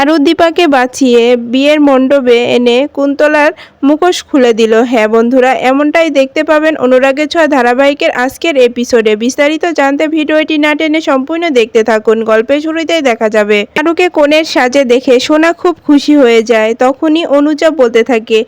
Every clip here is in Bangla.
চারুদীপাকে বাঁচিয়ে বিয়ের মণ্ডপে এনে কুন্তলার মুখোশ খুলে দিল। হ্যাঁ বন্ধুরা, এমনটাই দেখতে পাবেন অনুরাগের ছয় ধারাবাহিকের আজকের এপিসোডে। বিস্তারিত জানতে ভিডিওটি না টেনে সম্পূর্ণ দেখতে থাকুন। গল্পের শুরুতেই দেখা যাবে চারুকে কোণের সাজে দেখে সোনা খুব খুশি হয়ে যায়। তখনই অনুজা বলতে থাকে,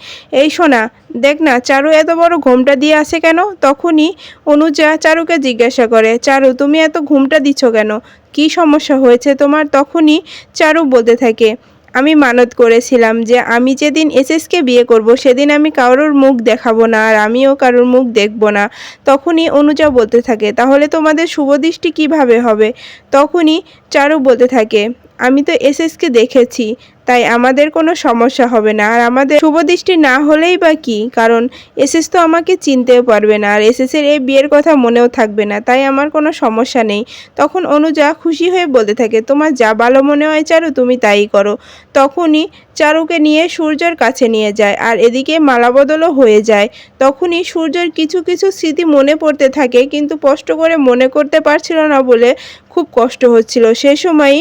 এই সোনা দেখ না, চারু এত বড় ঘুমটা দিয়ে আসে কেন? তখনই অনুজা চারুকে জিজ্ঞাসা করে, চারু, তুমি এত ঘুমটা দিচ্ছ কেন? কি সমস্যা হয়েছে তোমার? তখনই চারু বলতে থাকে, আমি মানত করেছিলাম যে আমি যেদিন এসএসকে বিয়ে করব, সেদিন আমি কারোর মুখ দেখাবো না আর আমিও কারোর মুখ দেখব না। তখনই অনুজা বলতে থাকে, তাহলে তোমাদের শুভদৃষ্টি কীভাবে হবে? তখনই চারু বলতে থাকে আমি তো এসএসকে দেখেছি, তাই আমাদের কোনো সমস্যা হবে না। আর আমাদের শুভদৃষ্টি না হলেই বা কি? কারণ এসএস তো আমাকে চিনতেও পারবে না, আর এসএস এর এই বিয়ের কথা মনেও থাকবে না, তাই আমার কোনো সমস্যা নেই। তখন অনুজা খুশি হয়ে বলতে থাকে, তোমার যা ভালো মনে হয় চারু, তুমি তাই করো। তখনই চারুকে নিয়ে সূর্যর কাছে নিয়ে যায়, আর এদিকে মালাবদলও হয়ে যায়। তখনই সূর্যর কিছু কিছু স্মৃতি মনে পড়তে থাকে, কিন্তু স্পষ্ট করে মনে করতে পারছিল না বলে খুব কষ্ট হচ্ছিল। সে সময়ই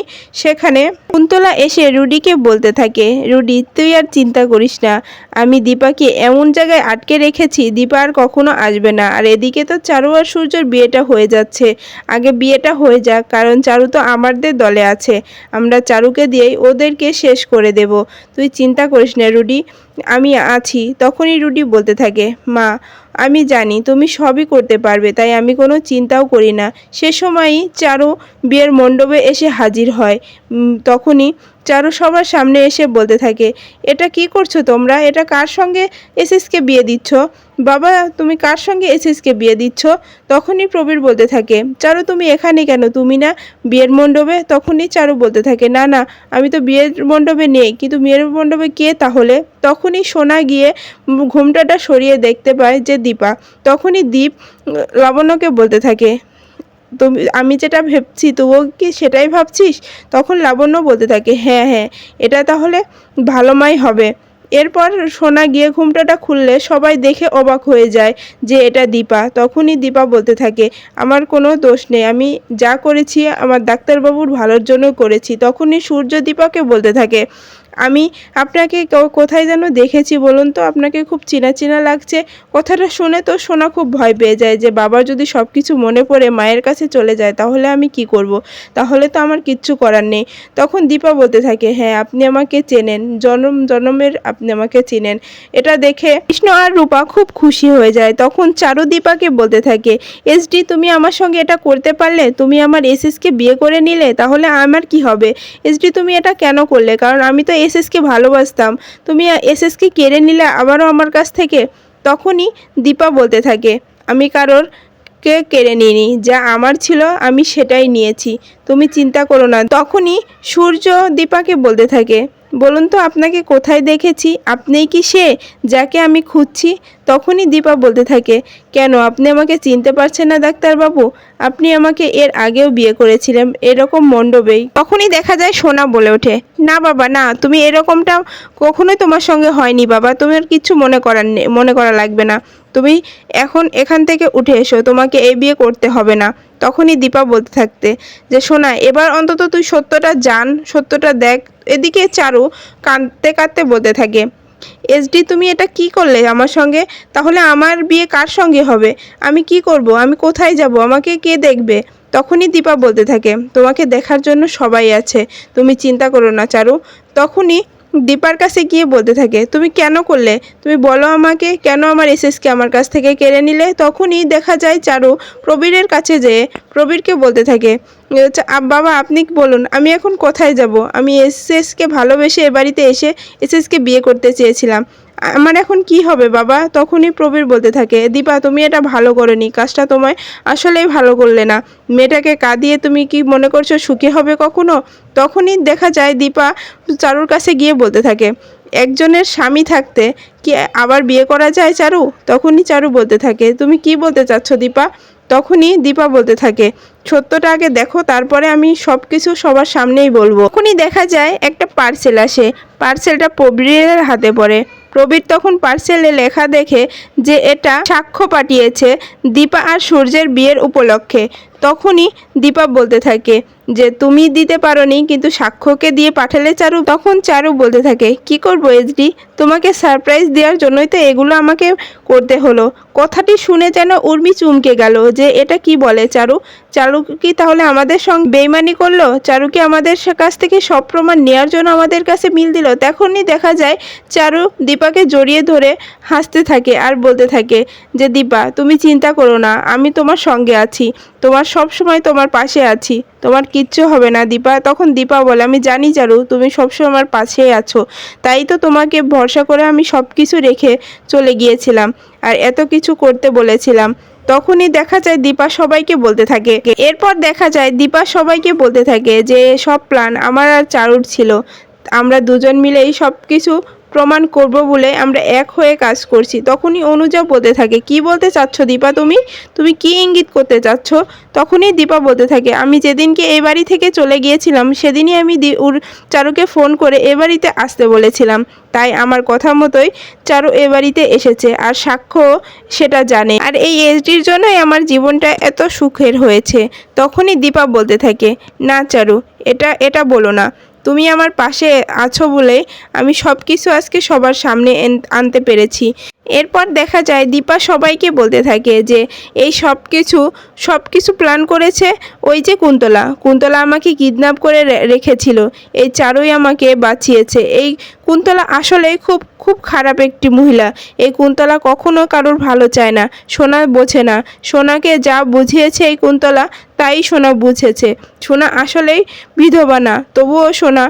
সেখানে কুন্তলা এসে রুডিকে বলতে থাকে, রুডি, তুই আর চিন্তা করিস না। আমি দীপাকে এমন জায়গায় আটকে রেখেছি, দীপা আর কখনো আসবে না। আর এদিকে তো চারু আর সূর্যর বিয়েটা হয়ে যাচ্ছে। আগে বিয়েটা হয়ে যাক, কারণ চারু তো আমাদের দলে আছে। আমরা চারুকে দিয়েই ওদেরকে শেষ করে দেব। তুই চিন্তা করিস না রুডি, আমি আছি। তখনই রুডি বলতে থাকে, মা আমি জানি তুমি সবই করতে পারবে, তাই আমি কোনো চিন্তাও করি না। সে সময়ই চারু বিয়ের মণ্ডপে এসে হাজির হয়। তখনই চারু সবার সামনে এসে বলতে থাকে, এটা কি করছ তোমরা? এটা কার সঙ্গে এসএসকে বিয়ে দিচ্ছ? বাবা, তুমি কার সঙ্গে এসএসকে বিয়ে দিচ্ছ? তখনই প্রবীর বলতে থাকে, চারু, তুমি এখানে কেন? তুমি না বিয়ের মণ্ডপে? তখনই চারু বলতে থাকে, না না, আমি তো বিয়ের মণ্ডপে নেই, কিন্তু বিয়ের মণ্ডপে কে তাহলে? তখনই সোনা গিয়ে ঘোমটাটা সরিয়ে দেখতে পায় যে দীপা। তখনই দীপ লাবণ্যকে বলতে থাকে, তুমি, আমি যেটা ভেবছি, তুইও কি সেটাই ভাবছিস? তখন লাবণ্য বলতে থাকে হ্যাঁ হ্যাঁ এটা তাহলে ভালো মাই হবে। এরপর সোনা গিয়ে ঘুমটাটা খুললে সবাই দেখে অবাক হয়ে যায় যে এটা দীপা। তখনই দীপা বলতে থাকে, আমার কোনো দোষ নেই, আমি যা করেছি আমার ডাক্তারবাবুর ভালোর জন্য করেছি। তখনই সূর্য দীপাকে বলতে থাকে আমি আপনাকে কোথায় যেন দেখেছি বলুন তো, আপনাকে খুব চেনা চেনা লাগছে। কথাটা শুনে তো সোনা খুব ভয় পেয়ে যায় যে বাবা যদি সব কিছু মনে পড়ে মায়ের কাছে চলে যায়, তাহলে আমি কি করব। তাহলে তো আমার কিচ্ছু করার নেই। তখন দীপা বলতে থাকে হ্যাঁ আপনি আমাকে চেনেন। জনম, জনমের আপনি আমাকে চেনেন। এটা দেখে কৃষ্ণ আর রূপা খুব খুশি হয়ে যায়। তখন চারু দীপাকে বলতে থাকে এসডি তুমি আমার সঙ্গে এটা করতে পারলে? তুমি আমার এসএসকে বিয়ে করে নিলে? তাহলে আমার কি হবে? এসডি তুমি এটা কেন করলে? কারণ আমি তো এসএসকে ভালোবাসতাম। তুমি এসএসকে কেড়ে নিলে আবারও আমার কাছ থেকে? তখনই দীপা বলতে থাকে, আমি কারোর কে কেড়ে নিইনি, যা আমার ছিল, আমি সেটাই নিয়েছি। তুমি চিন্তা করো না। তখনই সূর্য দীপাকে বলতে থাকে বলুন তো, আপনাকে কোথায় দেখেছি? আপনিই কি সে যাকে আমি খুঁজছি? তখনই দীপা বলতে থাকে, কেন, আপনি আমাকে চিনতে পারছেন না ডাক্তারবাবু? আপনি আমাকে এর আগেও বিয়ে করেছিলেন, এরকম মণ্ডপেই। তখনই দেখা যায় সোনা বলে ওঠে, না বাবা, না, তুমি এরকমটা কখনোই তোমার সঙ্গে হয়নি বাবা তোমার কিছু মনে করার মনে করা লাগবে না। তুমি এখন এখান থেকে উঠে এসো, তোমাকে এই বিয়ে করতে হবে না। তখনই দীপা বলতে থাকতে, যে সোনা, এবার অন্তত তুই সত্যটা জান, সত্যটা দেখ এদিকে চারু কাঁদতে কাঁদতে বলতে থাকে এসডি তুমি এটা কি করলে আমার সঙ্গে? তাহলে আমার বিয়ে কার সঙ্গে হবে? আমি কি করব? আমি কোথায় যাব? আমাকে কে দেখবে? তখনই দীপা বলতে থাকে, তোমাকে দেখার জন্য সবাই আছে, তুমি চিন্তা করো না চারু। তখনই দীপার কাছে গিয়ে বলতে থাকে তুমি কেন করলে? তুমি বলো আমাকে কেন আমার এসএসকে আমার কাছ থেকে কেড়ে নিলে? তখনই দেখা যায় চারু প্রবীরের কাছে যেয়ে প্রবীরকে বলতে থাকে "আচ্ছা, বাবা আপনি বলুন আমি এখন কোথায় যাব? আমি এসএসকে ভালোবেসে এ বাড়িতে এসে এসএসকে বিয়ে করতে চেয়েছিলাম। আমার এখন কি হবে বাবা? তখনই প্রবীর বলতে থাকে, দীপা, তুমি এটা ভালো করনি, কাজটা তোমায় আসলেই ভালো করলে না। মেয়েটাকে কাঁদিয়ে তুমি কি মনে করছ সুখী হবে কখনো? তখনই দেখা যায় দীপা চারুর কাছে গিয়ে বলতে থাকে, একজনের স্বামী থাকতে কি আবার বিয়ে করা যায় চারু? তখনই চারু বলতে থাকে, তুমি কি বলতে চাচ্ছ দীপা? তখনই দীপা বলতে থাকে, সত্যটা আগে দেখো, তারপরে আমি সব কিছু সবার সামনেই বলব। তখনই দেখা যায় একটা পার্সেল আসে পার্সেলটা প্রবীরের হাতে পড়ে। প্রবীর তখন পার্সেলে লেখা দেখে যে এটা সাক্ষ্য পাঠিয়েছে দীপা আর সূর্যের বিয়ের উপলক্ষে। তখনই দীপা বলতে থাকে যে তুমি দিতে পারোনি, কিন্তু সাক্ষ্যকে দিয়ে পাঠালে চারু? তখন চারু বলতে থাকে, কি করব এসডি তোমাকে সারপ্রাইজ দেওয়ার জন্যই তো এগুলো আমাকে করতে হলো। কথাটি শুনে যেন উর্মি চুমকে গেল, যে এটা কি বলে চারু? চারু কি তাহলে আমাদের সঙ্গে বেইমানি করল? চারু কি আমাদের কাছ থেকে সব প্রমাণ নেওয়ার জন্য আমাদের কাছে মিল দিল? তখনই দেখা যায়, চারু দীপাকে জড়িয়ে ধরে হাসতে থাকে আর বলতে থাকে, যে দীপা, তুমি চিন্তা করো না, আমি তোমার সঙ্গে আছি। তোমার সব সময় তোমার পাশে আছি। তোমার কিচ্ছু হবে না, দীপা। তখন দীপা বলে, আমি জানি চারু, তুমি সবসময় আমার পাশেই আছো। তাই তো তোমাকে ভরসা করে আমি সব কিছু রেখে চলে গিয়েছিলাম আর এত কিছু করতে বলেছিলাম। তখনই দেখা যায় দীপা সবাইকে বলতে থাকে। এরপর দেখা যায় দীপা সবাইকে বলতে থাকে যে, সব প্ল্যান আমার আর চারুর ছিল। আমরা দুজন মিলে এই সব কিছু প্রমাণ করব বলে আমরা এক হয়ে কাজ করছি। তখনই অনুজা বলতে থাকে, কি বলতে চাচ্ছ দীপা তুমি? তুমি কি ইঙ্গিত করতে চাচ্ছ? তখনই দীপা বলতে থাকে, আমি যেদিনকে এই বাড়ি থেকে চলে গিয়েছিলাম, সেদিনই আমি চারুকে ফোন করে এ বাড়িতে আসতে বলেছিলাম। তাই আমার কথা মতোই চারু এ বাড়িতে এসেছে আর সাক্ষ্য সেটা জানে। আর এই এসডির জন্যই আমার জীবনটা এত সুখের হয়েছে। তখনই দীপা বলতে থাকে, না চারু, এটা এটা বলো না। তুমি আমার পাশে আছো বলে আমি সব কিছু আজকে সবার সামনে আনতে পেরেছি। এরপর দেখা যায় দীপা সবাইকে বলতে থাকে যে, এই সব কিছু সব কিছু প্ল্যান করেছে ওই যে কুন্তলা। কুন্তলা আমাকে কিডন্যাপ করে রেখেছিল। এই চারুই আমাকে বাঁচিয়েছে। এই কুন্তলা আসলে খুব খুব খারাপ একটি মহিলা। এই কুন্তলা কখনো কারোর ভালো চায় না। সোনা বোঝে না। সোনাকে যা বুঝিয়েছে এই কুন্তলা, তাই সোনা বুঝেছে। সোনা আসলেই বিধবা না। তবুও সোনা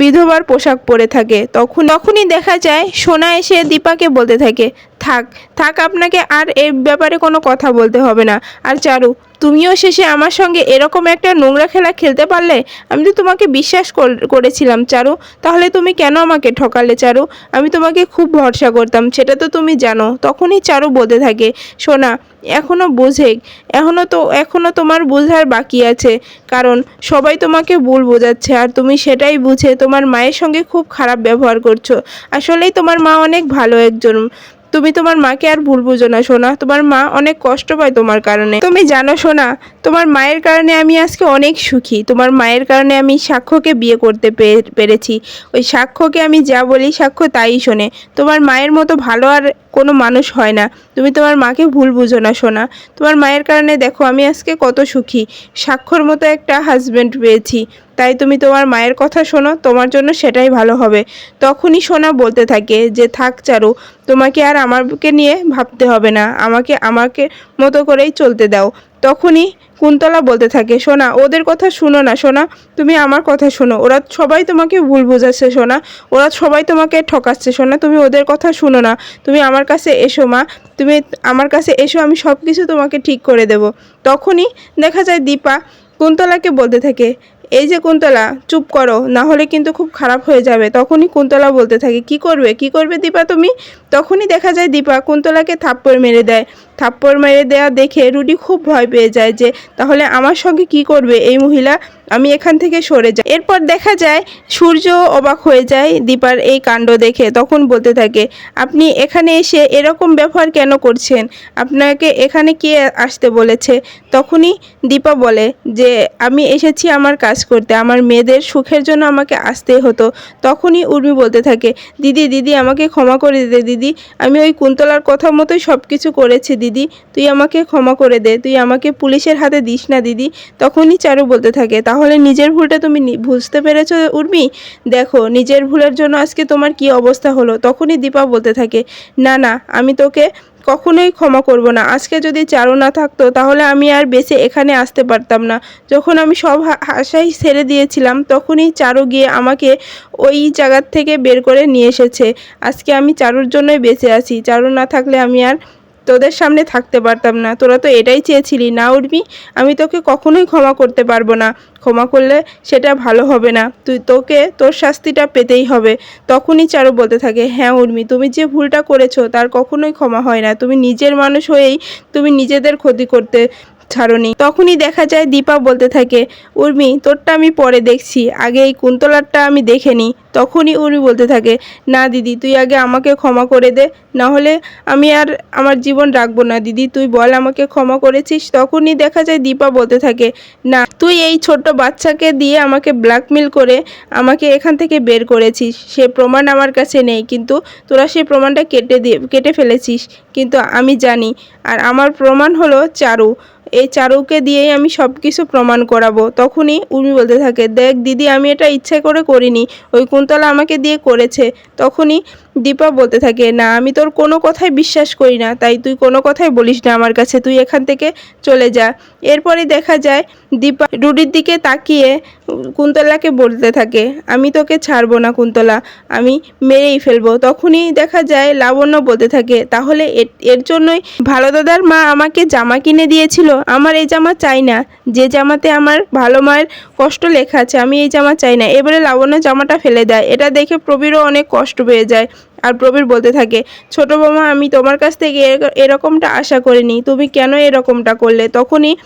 বিধবার পোশাক পরে থাকে। তখন তখনই দেখা যায়, সোনা এসে দীপাকে বলতে থাকে, থাক থাক, আপনাকে আর এর ব্যাপারে কোনো কথা বলতে হবে না। আর চারু তুমিও শেষে আমার সঙ্গে এরকম একটা নোংরা খেলা খেলতে পারলে আমি তো তোমাকে বিশ্বাস কর- করেছিলাম, চারু। তাহলে তুমি কেন আমাকে ঠকালে, চারু? আমি তোমাকে খুব ভরসা করতাম, সেটা তো তুমি জানো। তখনই চারু বলতে থাকে, সোনা, এখনও বোঝে, এখনও তো, এখনও তোমার বোঝার বাকি আছে। কারণ সবাই তোমাকে ভুল বোঝাচ্ছে, আর তুমি সেটাই বুঝে তোমার মায়ের সঙ্গে খুব খারাপ ব্যবহার করছ। আসলেই তোমার মা অনেক ভালো একজন। তুমি তোমার মাকে আর ভুল বুঝো না, সোনা। তোমার মা অনেক কষ্ট পায় তোমার কারণে। তুমি জানো, সোনা, তোমার মায়ের কারণে আমি আজকে অনেক সুখী। তোমার মায়ের কারণে আমি সাক্ষ্যকে বিয়ে করতে পেরেছি। ওই সাক্ষ্যকে আমি যা বলি, সাক্ষ্য তাই শোনে। তোমার মায়ের মতো ভালো আর কোনো মানুষ হয় না। তুমি তোমার মাকে ভুল বুঝো না, সোনা। তোমার মায়ের কারণে দেখো, আমি আজকে কত সুখী। সাক্ষর মতো একটা হাজবেন্ড পেয়েছি। তাই তুমি তোমার মায়ের কথা শোনো, তোমার জন্য সেটাই ভালো হবে। তখনই সোনা বলতে থাকে যে, থাক চারু, তোমাকে আর আমাকে নিয়ে ভাবতে হবে না, আমাকে আমাকে মতো করেই চলতে দাও। তখনই কুন্তলা বলতে থাকে, সোনা, ওদের কথা শুনো না, সোনা, তুমি আমার কথা শোনো। ওরা সবাই তোমাকে ভুল বোঝাচ্ছে, সোনা। ওরা সবাই তোমাকে ঠকাচ্ছে, সোনা, তুমি ওদের কথা শুনো না। তুমি আমার কাছে এসো, মা। তুমি আমার কাছে এসো, আমি সব কিছু তোমাকে ঠিক করে দেব। তখনই দেখা যায় দীপা কুন্তলাকে বলতে থাকে এই যে কুন্তলা, চুপ করো, না হলে কিন্তু খুব খারাপ হয়ে যাবে। তখনই কুন্তলা বলতে থাকে, কি করবে? কি করবে দীপা তুমি? তখনই দেখা যায় দীপা কুন্তলাকে থাপ্পড় মেরে দেয়। থাপ্পড় মেরে দেওয়া দেখে রুডি খুব ভয় পেয়ে যায় যে, তাহলে আমার সঙ্গে কি করবে এই মহিলা? আমি এখান থেকে সরে যাই। এরপর দেখা যায়, সূর্য অবাক হয়ে যায়, দীপার এই কাণ্ড দেখে তখন বলতে থাকে, আপনি এখানে এসে এরকম ব্যবহার কেন করছেন? আপনাকে এখানে কে আসতে বলেছে? তখনই দীপা বলে যে, আমি এসেছি আমার কাজ করতে। আমার মেয়েদের সুখের জন্য আমাকে আসতে হতো। তখনই উর্মি বলতে থাকে, দিদি দিদি, আমাকে ক্ষমা করে দে দিদি। আমি ওই কুন্তলার কথা মতোই সব কিছু করেছি দিদি। তুই আমাকে ক্ষমা করে দে। তুই আমাকে পুলিশের হাতে দিস না দিদি। তখনই চারু বলতে থাকে তাহলে নিজের ভুলটা তুমি বুঝতে পেরেছ উর্মি? দেখো, নিজের ভুলের জন্য আজকে তোমার কি অবস্থা হলো? তখনই দীপা বলতে থাকে, না না, আমি তোকে কখনোই ক্ষমা করব না। আজকে যদি চারু না থাকতো, তাহলে আমি আর বেঁচে এখানে আসতে পারতাম না। যখন আমি সব আশাই ছেড়ে দিয়েছিলাম, তখনই চারু গিয়ে আমাকে ওই জায়গার থেকে বের করে নিয়ে এসেছে। আজকে আমি চারুর জন্যই বেঁচে আছি। চারু না থাকলে আমি আর তোদের সামনে থাকতে পারতাম না। তোরা তো এটাই চেয়েছিলি, না উঠবি আমি তোকে কখনোই ক্ষমা করতে পারব না। ক্ষমা করলে সেটা ভালো হবে না। তুই তোকে তোর শাস্তিটা পেতেই হবে। তখনই চারু বলতে থাকে হ্যাঁ উর্মি, তুমি যে ভুলটা করেছ তার কখনোই ক্ষমা হয় না। তুমি নিজের মানুষ হয়েই তুমি নিজেদের ক্ষতি করতে ছাড়নি। তখনই দেখা যায় দীপা বলতে থাকে, উর্মি, তোরটা আমি পরে দেখছি। আগে এই কুন্তলারটা আমি দেখে নিই তখনই উর্মি বলতে থাকে, না দিদি, তুই আগে আমাকে ক্ষমা করে দে। না হলে আমি আর আমার জীবন রাখব না। দিদি, তুই বল আমাকে ক্ষমা করেছিস? তখনই দেখা যায় দীপা বলতে থাকে, না, তুই এই ছোট্ট বাচ্চাকে দিয়ে আমাকে ব্ল্যাকমেল করে আমাকে এখান থেকে বের করেছিস। সে প্রমাণ আমার কাছে নেই, কিন্তু তোরা সেই প্রমাণটা কেটে দিয়ে, কেটে ফেলেছিস। কিন্তু আমি জানি, আর আমার প্রমাণ হলো চারু। এই চারুকে দিয়েই আমি সব কিছু প্রমাণ করাবো। তখনই উর্মি বলতে থাকে, দেখ দিদি, আমি এটা ইচ্ছে করে করিনি। ওই কুন্তলা আমাকে দিয়ে করেছে। তখনই দীপা বলতে থাকে, না, আমি তোর কোনো কথাই বিশ্বাস করি না, তাই তুই কোনো কথাই বলিস না আমার কাছে, তুই এখান থেকে চলে যা। এরপরে দেখা যায় দীপা রুডির দিকে তাকিয়ে কুন্তলাকে বলতে থাকে, আমি তোকে ছাড়বো না কুন্তলা, আমি মেরেই ফেলব। তখনই দেখা যায় লাবণ্য বলতে থাকে, তাহলে এর জন্যই ভালো দাদার মা আমাকে জামা কিনে দিয়েছিল, আমার এই জামা চাই না, যে জামাতে আমার ভালো মায়ের কষ্ট লেখা আছে, আমি এই জামা চাই না। এবারে লাবণ্য জামাটা ফেলে দেয়, এটা দেখে প্রবীরও অনেক কষ্ট পেয়ে যায়। আর প্রবীর বলতে থাকে, ছোট বৌমা, আমি তোমার কাছ থেকে এর- এরকমটা আশা করিনি। তুমি কেন এরকমটা করলে? তখনই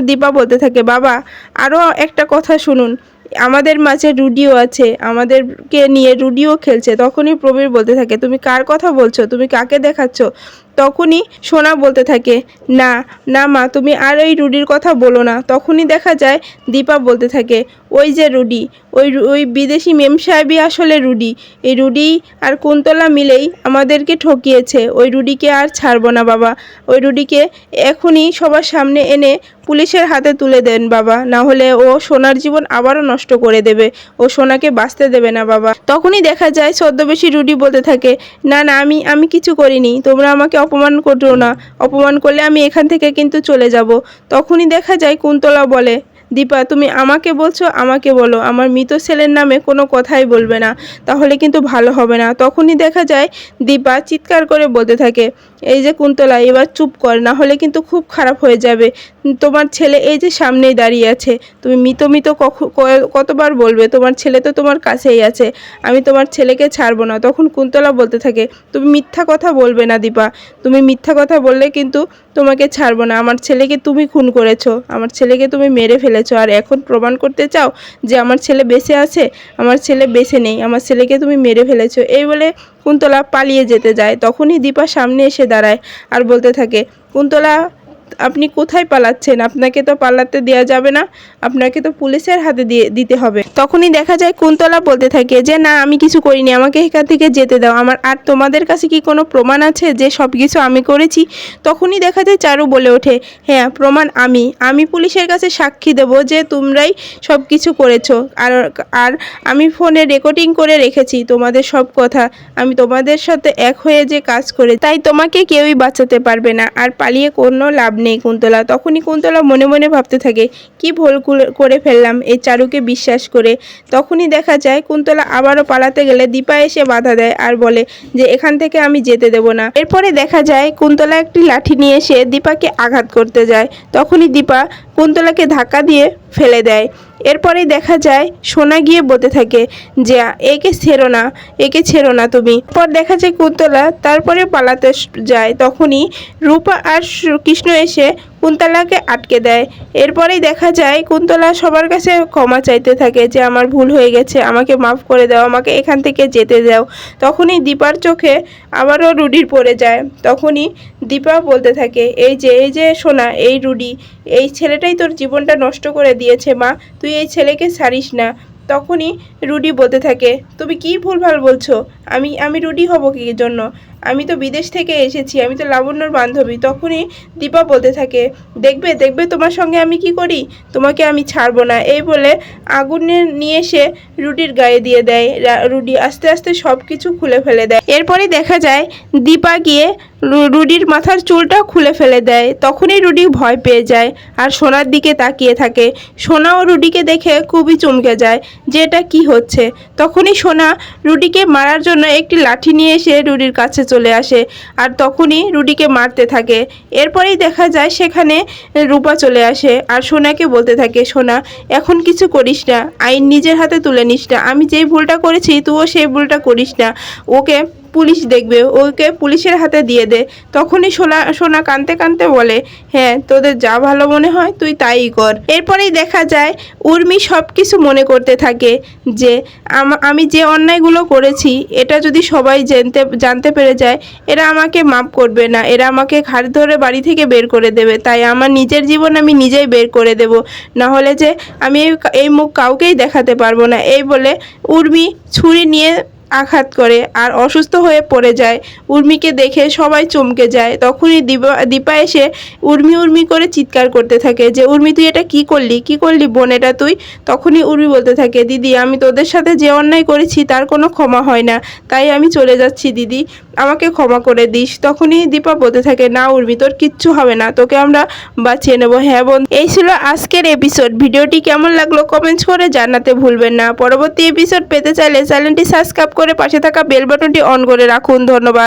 দীপা বলতে থাকে, বাবা আরও একটা কথা শুনুন। আমাদের মাঝে রুডিও আছে, আমাদেরকে নিয়ে রুডিও খেলছে। তখনই প্রবীর বলতে থাকে, তুমি কার কথা বলছো? তুমি কাকে দেখাচ্ছ? তখনই সোনা বলতে থাকে, না না মা, তুমি আর ওই রুডির কথা বলো না। তখনই দেখা যায় দীপা বলতে থাকে, ওই যে রুডি, ওই ওই বিদেশি মেম সাহেবই আসলে রুডি। এই রুডি আর কুন্তলা মিলেই আমাদেরকে ঠকিয়েছে। ওই রুডিকে আর ছাড়বো না বাবা। ওই রুডিকে এখনই সবার সামনে এনে পুলিশের হাতে তুলে দেন বাবা। না হলে ও সোনার জীবন আবারও নষ্ট করে দেবে। ও সোনাকে বাঁচতে দেবে না বাবা। তখনই দেখা যায় ছদ্মবেশী রুডি বলতে থাকে, না না, আমি আমি কিছু করিনি। তোমরা আমাকে অপমান করো না। অপমান করলে আমি এখান থেকে কিন্তু চলে যাব। তখনই দেখা যায় কুন্তলা বলে, দীপা, তুমি আমাকে বলছো, আমাকে বলো। আমার মৃত ছেলের নামে কোনো কথাই বলবে না। তাহলে কিন্তু ভালো হবে না। তখনই দেখা যায় দীপা চিৎকার করে বলতে থাকে এই যে কুন্তলা, এবার চুপ কর, না হলে কিন্তু খুব খারাপ হয়ে যাবে। তোমার ছেলে এই যে সামনেই দাঁড়িয়ে আছে, তুমি মিত মিত কতবার বলবে, তোমার ছেলে তো তোমার কাছেই আছে, আমি তোমার ছেলেকে ছাড়বো না। তখন কুন্তলা বলতে থাকে, তুমি মিথ্যা কথা বলবে না দীপা, তুমি মিথ্যা কথা বললে কিন্তু তোমাকে ছাড়বো না। আমার ছেলেকে তুমি খুন করেছ, আমার ছেলেকে তুমি মেরে ফেলেছো। আর এখন প্রমাণ করতে চাও যে আমার ছেলে বেঁচে আছে? আমার ছেলে বেঁচে নেই, আমার ছেলেকে তুমি মেরে ফেলেছো। এই বলে কুন্তলা পালিয়ে যেতে যায়। তখনই দীপা সামনে এসে দাঁড়ায় আর বলতে থাকে কুন্তলা আপনি কোথায় পালাচ্ছেন? আপনাকে তো পালাতে দেওয়া যাবে না। আপনাকে তো পুলিশের হাতে দিয়ে দিতে হবে। তখনই দেখা যায় কুন্তলা বলতে থাকে যে, না, আমি কিছু করিনি। আমাকে এখান থেকে যেতে দাও। আমার, আর তোমাদের কাছে কি কোনো প্রমাণ আছে যে সব কিছু আমি করেছি? তখনই দেখা যায় চারু বলে ওঠে হ্যাঁ প্রমাণ আমি। আমি পুলিশের কাছে সাক্ষী দেব যে তোমরাই সব কিছু করেছ। আর আর আমি ফোনে রেকর্ডিং করে রেখেছি তোমাদের সব কথা। আমি তোমাদের সাথে এক হয়ে যে কাজ করে, তাই তোমাকে কেউই বাঁচাতে পারবে না। আর পালিয়ে কোনো লাভ নেই কুন্তলা। তখনই কুন্তলা মনে মনে ভাবতে থাকে, কি ভুল করে ফেললাম এই চারুকে বিশ্বাস করে? তখনই দেখা যায় কুন্তলা আবারও পালাতে গেলে দীপা এসে বাধা দেয় আর বলে যে, এখান থেকে আমি যেতে দেব না। এরপরে দেখা যায় কুন্তলা একটি লাঠি নিয়ে এসে দীপাকে আঘাত করতে যায়। তখনই দীপা কুন্তলাকে ধাক্কা দিয়ে ফেলে দেয়। এরপরে দেখা যায়, সোনা গিয়ে বলতে থাকে যে, একে ছেড়ো না, একে ছেড়ো না তুমি। পর দেখা যায় কুন্তলা তারপরে পালাতে যায়। তখনই রূপা আর কৃষ্ণ এসে কুন্তলাকে আটকে দেয়। এরপরেই দেখা যায়, কুন্তলা সবার কাছে ক্ষমা চাইতে থাকে যে, আমার ভুল হয়ে গেছে, আমাকে মাফ করে দাও, আমাকে এখান থেকে যেতে দাও। তখনই দীপার চোখে আবারও রুডির পড়ে যায়। তখনই দীপা বলতে থাকে, এই যে এই যে, সোনা, এই রুডি, এই ছেলেটাই তোর জীবনটা নষ্ট করে দিয়েছে, মা, তুই এই ছেলেকে ছাড়িস না। তখনই রুডি বলতে থাকে, তুমি কি ভুলভাল বলছো? আমি আমি রুডি হব কি জন্য? আমি তো বিদেশ থেকে এসেছি, আমি তো লাবণ্যর বান্ধবী, তখনই দীপা বলতে থাকে, দেখবে দেখবে তোমার সঙ্গে আমি কি করি? তোমাকে আমি ছাড়বো না। এই বলে আগুনে নিয়ে এসে রুডির গায়ে দিয়ে দেয় রুডি আস্তে আস্তে সব কিছু খুলে ফেলে দেয়। এরপরে দেখা যায় দীপা গিয়ে রুডির মাথার চুলটা খুলে ফেলে দেয়, তখনই রুডি ভয় পেয়ে যায় আর সোনার দিকে তাকিয়ে থাকে। সোনা ও রুডিকে দেখে খুবই চমকে যায়, যে এটা কী হচ্ছে? তখনই সোনা রুডিকে মারার জন্য একটি লাঠি নিয়ে এসে রুডির কাছে চলে আসে আর তখনই রুডিকে মারতে থাকে। এরপরেই দেখা যায় সেখানে রূপা চলে আসে আর সোনাকে বলতে থাকে, সোনা, এখন কিছু করিস না। আইন নিজের হাতে তুলে নিস না। আমি যেই ভুলটা করেছি, তুইও সেই ভুলটা করিস না। ওকে পুলিশ দেখবে, ওকে পুলিশের হাতে দিয়ে দে। তখনই সোনা সোনা কানতে কানতে বলে হ্যাঁ তোদের যা ভালো মনে হয় তুই তাই কর। এরপরেই দেখা যায়, উর্মি সব কিছু মনে করতে থাকে যে, আম- যে অন্যায়গুলো করেছি, এটা যদি সবাই জানতে জানতে পেরে যায়, এরা আমাকে মাফ করবে না। এরা আমাকে ঘাট ধরে বাড়ি থেকে বের করে দেবে। তাই আমার নিজের জীবন আমি নিজেই বের করে দেব। না হলে যে আমি এই মুখ কাউকেই দেখাতে পারব না। এই বলে উর্মি ছুরি নিয়ে আঘাত করে আর অসুস্থ হয়ে পড়ে যায়। উর্মিকে দেখে সবাই চমকে যায়। তখনই দীপা দীপা এসে উর্মি উর্মি করে চিৎকার করতে থাকে যে, উর্মি, তুই এটা কি করলি? কি করলি বোন এটা তুই? তখনই উর্মি বলতে থাকে, দিদি, আমি তোদের সাথে যে অন্যায় করেছি তার কোনো ক্ষমা হয় না। তাই আমি চলে যাচ্ছি, দিদি। আমাকে ক্ষমা করে দিস। তখনই দীপা বলতে থাকে, না উর্মি, তোর কিচ্ছু হবে না। তোকে আমরা বাঁচিয়ে নেব। হ্যাঁ বোন। এই ছিল আজকের এপিসোড ভিডিওটি কেমন লাগল কমেন্টস করে জানাতে ভুলবেন না। পরবর্তী এপিসোড পেতে চাইলে চ্যানেলটি সাবস্ক্রাইব করে পাশে থাকা বেল বাটনটি অন করে রাখুন। ধন্যবাদ।